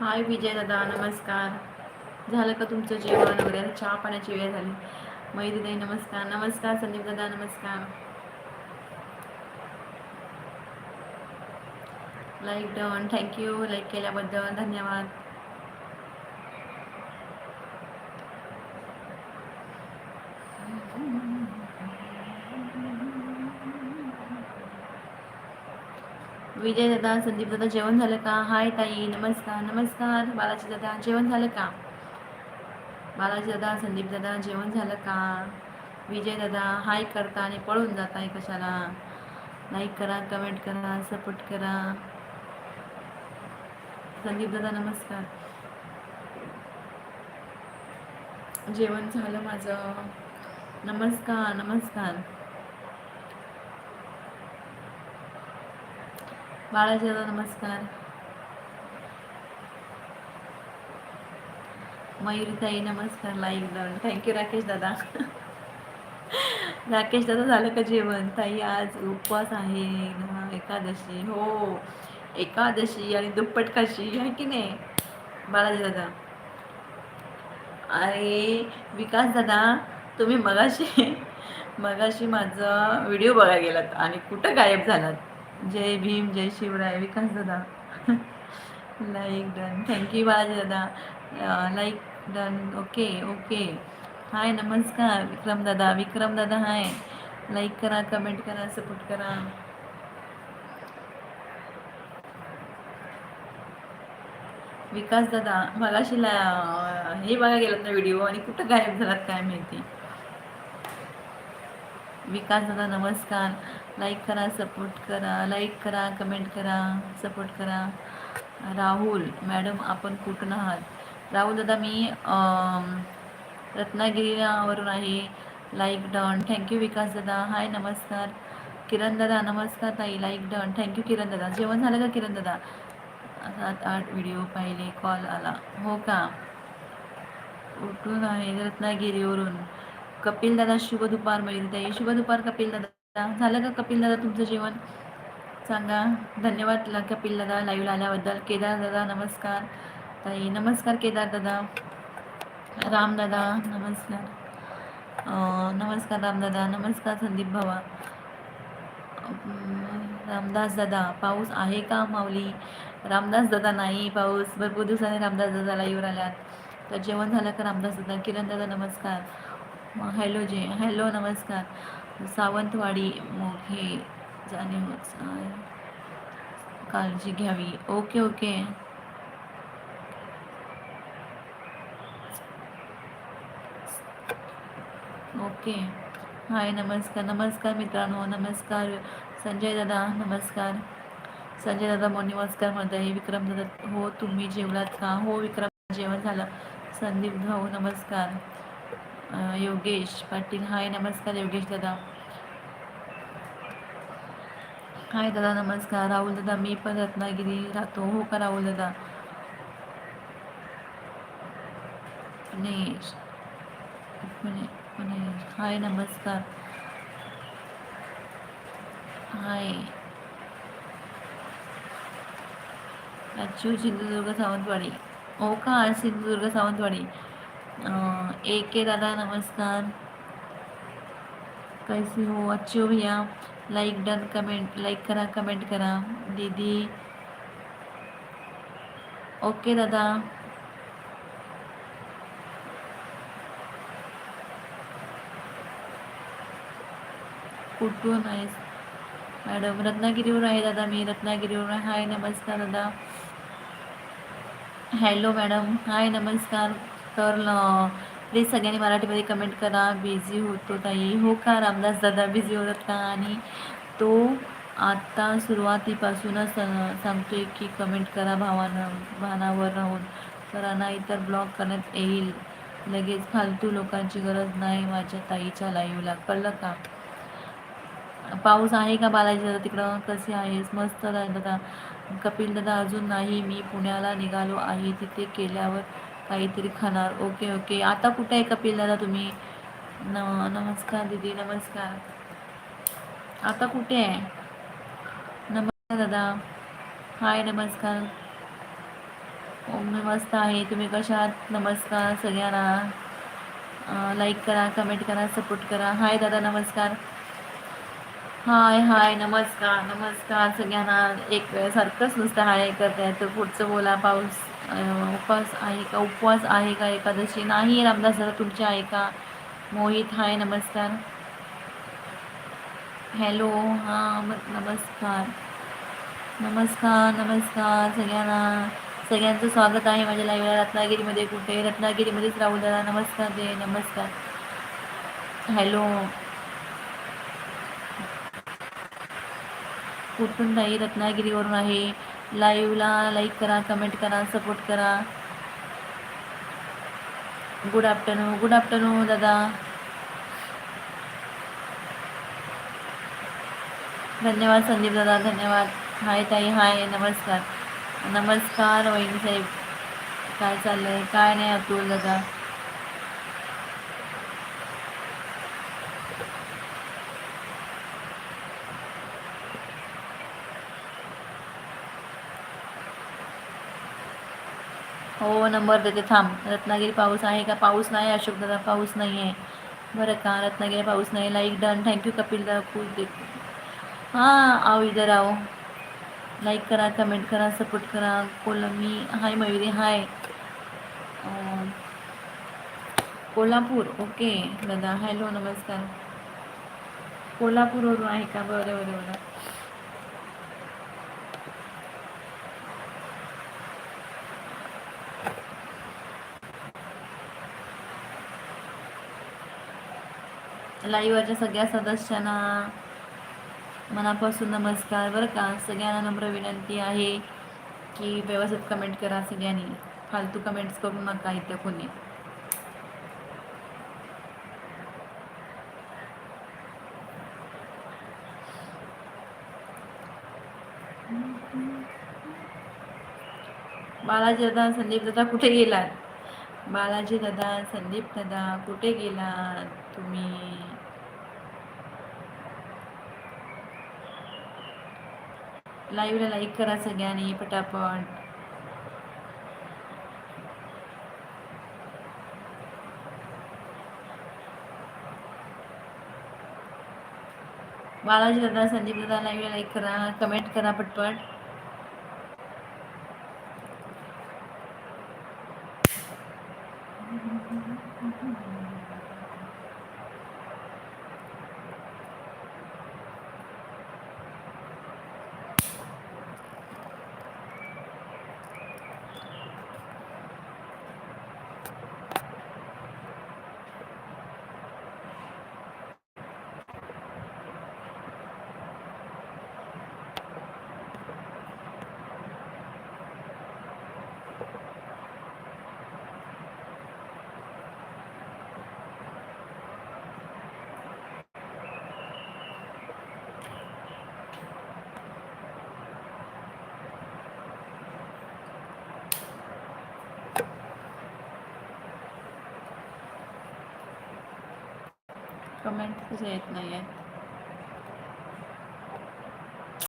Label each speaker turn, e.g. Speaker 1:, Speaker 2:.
Speaker 1: हाय विजय दादा नमस्कार. झालं का तुमचं जेवण वगैरे? चहा पाण्याची वेळ झाली. मैत्रीताई नमस्कार. नमस्कार संदीप दादा नमस्कार. लाईक डन थँक्यू लाईक केल्याबद्दल धन्यवाद. विजय दादा संदीप दादा जेवण झालं का? हाय ताई नमस्कार नमस्कार. बालाजी दादा जेवण झालं का? बालाजी दादा संदीप दादा जेवण झालं का? विजय दादा हाय करता आणि पळून जाताय कशाला? लाईक करा कमेंट करा सपोर्ट करा. संदीप दादा नमस्कार. जेवण झालं माझं. नमस्कार नमस्कार. बाळाजी दादा नमस्कार. मयुरीताई नमस्कार लाईक डन थँक्यू राकेश दादा. राकेश दादा झालं का जेवण? ताई आज उपवास आहे ना एकादशी. हो एकादशी आणि दुप्पट काशी आहे की नाही? बाळाजी दादा. अरे विकास दादा तुम्ही मगाशी मगाशी माझा व्हिडिओ बघायला गेलात आणि कुठं गायब झालात? जय भीम जय शिवराय विकास दादा. लाईक डन थँक्यू बाळाजी दादा. Like done okay okay hi नमस्कार. विक्रम दादा. विक्रम दादा हाय लाईक करा कमेंट करा सपोर्ट करा. विकास दादा मगाशी ला हे बघा गेलात ना व्हिडिओ आणि कुठं गायब झालात काय माहिती? विकास दादा नमस्कार. लाईक करा सपोर्ट करा. लाईक करा कमेंट करा सपोर्ट करा. राहुल मॅडम आपण कुठून आहात? राहुल दादा मी रत्नागिरीवरून आहे. लाईक डन थँक्यू विकास दादा. हाय नमस्कार. किरण दादा नमस्कार ताई. लाईक डन थँक्यू किरण दादा. जेवण झालं का किरण दादा? सात आठ व्हिडिओ पाहिले कॉल आला. हो का? उठून आहे? रत्नागिरीवरून. कपिल दादा शुभ दुपार ताई शुभ दुपार कपिल दादा झालं का कपिल दादा तुमचं जेवण? सांगा. धन्यवाद कपिल दादा लाईव्ह आल्याबद्दल. केदार दादा नमस्कार. ताई नमस्कार केदार दादा राम दादा नमस्कार नमस्कार राम दादा नमस्कार संदीप भावा. रामदास दादा पाऊस आहे का माऊली? रामदास दादा नाही पाऊस. भरपूर दिवसाने रामदास दादा येऊन आल्यात. तर जेवण झालं का रामदास दादा? किरण दादा नमस्कार. हॅलो जे हॅलो नमस्कार. सावंतवाडी मोघे जाणीव काळजी घ्यावी. Okay okay. ओके. हाय नमस्कार नमस्कार मित्रांनो नमस्कार. संजय दादा नमस्कार. संजय दादा मो नमस्कार म्हणत आहे विक्रम दादा हो तुम्ही जेवलात का? हो विक्रम जेवण झालं. संदीप भाऊ नमस्कार. योगेश पाटील हाय नमस्कार योगेश दादा हाय दादा नमस्कार राहुल दादा मी पण रत्नागिरी राहतो हो का राहुल दादा गणेश पुणे पुणे हाय नमस्कार हाय अच्यू सिंधुदुर्ग सावंतवाडी हो का सिंधुदुर्ग सावंतवाडी अं, ए के दादा नमस्कार। कैसे हो? अच्छे हो भैया? लाइक डन कमेंट लाइक करा कमेंट करा। दीदी। ओके दादा। कुठून आहेस मॅडम रत्नागिरीवर आहे दादा मी रत्नागिरीवर हाय, नमस्कार दादा. हॅलो मॅडम हाय, नमस्कार. तर प्लीज सगळ्यांनी मराठीमध्ये कमेंट करा. बिझी होतो ताई. हो का? रामदास दादा बिझी होतात का? आणि तो आत्ता सुरुवातीपासूनच सांगतोय की कमेंट करा भावानं भानावर राहून. तर नाही तर ब्लॉक करण्यात येईल. लगेच फालतू लोकांची गरज नाही माझ्या ताईच्या लाईव्हला. कळलं का? पाऊस आहे का बालाजी दादा तिकडं? कसे आहेस? मस्त दादा. कपिल दादा अजून नाही. मी पुण्याला निघालो आहे. तिथे केल्यावर काहीतरी खाणार. Okay okay. आता कुठे आहे कपिल दादा तुम्ही? न नमस्कार दीदी नमस्कार. आता कुठे आहे? नमस्कार दादा. हाय नमस्कार. मी मस्त आहे. तुम्ही कशा आहात? नमस्कार सगळ्यांना. लाईक करा कमेंट करा सपोर्ट करा. हाय दादा नमस्कार. हाय हाय नमस्कार नमस्कार सगळ्यांना. एक सारखंच नुसतं हाय करताय तर पुढचं बोला पाऊस उपवास आहे का? उपवास आहे का एकादशी? नाही रामदास दादा तुमची आहे का? मोहित हाय नमस्कार. हॅलो हां नमस्कार. नमस्कार नमस्कार सगळ्यांना. सगळ्यांचं स्वागत आहे माझ्या लाईव्हला रत्नागिरीमध्ये कुठे? रत्नागिरीमध्येच राहू दादा नमस्कार दे नमस्कार. हॅलो. कुठून नाही रत्नागिरीवरून आहे. लाईव्हला लाईक करा कमेंट करा सपोर्ट करा. गुड आफ्टरनून गुड आफ्टरनून दादा. धन्यवाद संदीप दादा धन्यवाद. हाय ताई हाय नमस्कार. नमस्कार वहिनी साहेब. काय चाललं आहे काय नाही अतुल दादा. हो, नंबर देते, थांब. रत्नागिरी पाऊस आहे का? पाऊस नाही, अशोक दादा, पाऊस नाही आहे बरं का? रत्नागिरी पाऊस नाही. लाईक डन थँक्यू कपिल दादा खूप दे हाँ, आओ इधर आओ. लाईक करा कमेंट करा सपोर्ट करा. कोलमी hi Mayuri hi Kolhapur okay दादा हॅलो नमस्कार. कोल्हापूरवरून आहे का? बरं बरं बरं. लाईव्हच्या सगळ्या सदस्यांना मनापासून नमस्कार. बरं का? सगळ्यांना नम्र विनंती आहे की व्यवस्थित कमेंट करा सगळ्यांनी. फालतू कमेंट्स करू नका इथे कोणी. बालाजी दादा संदीप दादा कुठे गेलात? बालाजी दादा संदीप दादा कुठे गेलात तुम्ही? लाईव्हला लाईक करा सगळ्यांनी पटापट. बालाजी दादा संदीप दादा लाईव्हला लाईक करा कमेंट करा पटपट. कमेंट कसे येत नाही आहे